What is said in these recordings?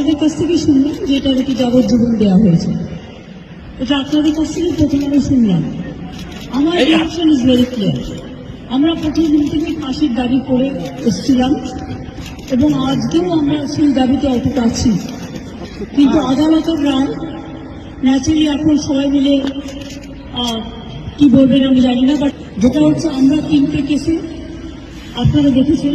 আপনাদের কাছ থেকে শুনলাম যে এটা নাকি যাবজ্জীবন দেওয়া হয়েছে। এটা আপনাদের কাছ থেকে প্রথম আমি শুনলাম। আমার রিয়াকশন ইজ ভেরি ক্লিয়ার আমরা প্রথম দিন থেকে ফাঁসির দাবি করে এসেছিলাম এবং আজকেও আমরা সেই দাবিতে অটুট আছি। কিন্তু আদালতের রায় ন্যাচারালি এখন সবাই মিলে কি বলবেন আমি জানি না বাট যেটা হচ্ছে আমরা তিনটে কেসে আপনারা দেখেছেন।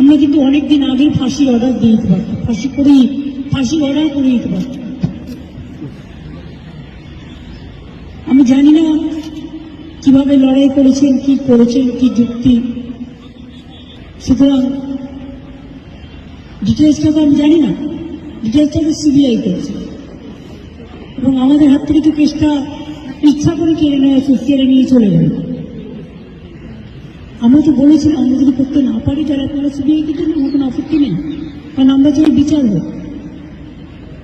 আমরা কিন্তু অনেকদিন আগেই ফাঁসির অর্ডার দিয়ে দিতে পারতাম ফাঁসি করেই ফাঁসি অর্ডার করে দিতে পারতাম আমি জানি না কীভাবে লড়াই করেছেন, কি করেছেন, কি যুক্তি। সুতরাং ডিটেলসটা তো আমি জানি না। ডিটেলসটা তো সিবিআই করেছে। এবং আমাদের হাত থেকে তো কেসটা ইচ্ছা করে কেড়ে নেয় কেড়ে নিয়ে চলে যাবে আমরা তো বলেছিলাম, আমরা যদি করতে না পারি তাহলে আপনারা সিবিআই কে জন্য কোনো আপত্তি নেই। কারণ আমরা চাই বিচার হোক